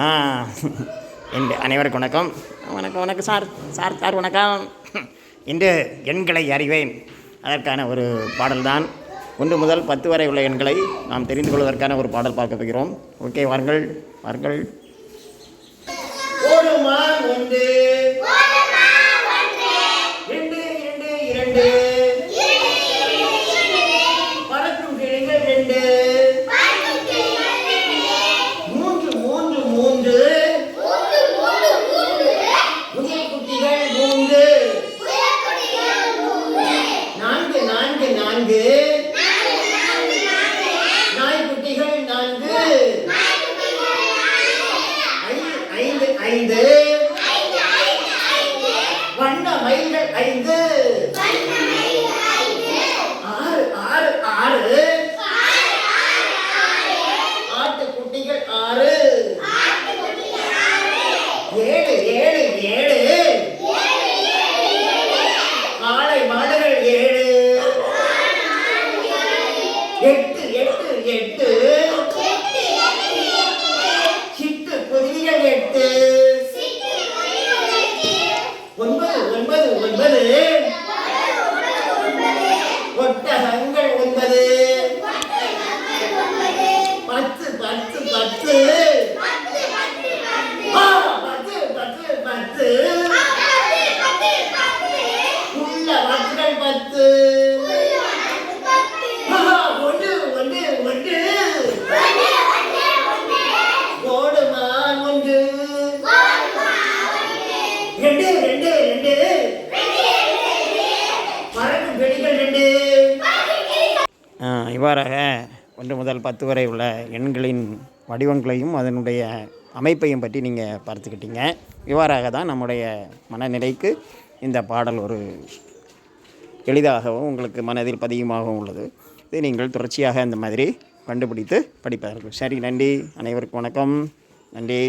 என்று இன்று அனைவருக்கும் வணக்கம். வணக்கம் வணக்கம் சார் சார் சார் வணக்கம். இன்று எண்களை அறிவேன். அதற்கான ஒரு பாடல்தான். ஒன்று முதல் பத்து வரை உள்ள எண்களை நாம் தெரிந்து கொள்வதற்கான ஒரு பாடல் பார்க்க போகிறோம். ஓகே வாருங்கள் வாருங்கள். நான்கு. நான்கு. நாய்க்குட்டிகள் நான்கு. ஐந்து ஐந்து ஐந்து. வண்ண மயில்கள் ஐந்து. இவ்வாறாக ஒன்று முதல் பத்து வரை உள்ள எண்களின் வடிவங்களையும் அதனுடைய அமைப்பையும் பற்றி நீங்கள் பார்த்துக்கிட்டீங்க. இவ்வாறாக தான் நம்முடைய மனநிலைக்கு இந்த பாடல் ஒரு எளிதாகவும் உங்களுக்கு மனதில் பதியுமாகவும் உள்ளது. இதை நீங்கள் தொடர்ச்சியாக இந்த மாதிரி கண்டுபிடித்து படிப்பார்கள் சரி நன்றி. அனைவருக்கும் வணக்கம். நன்றி.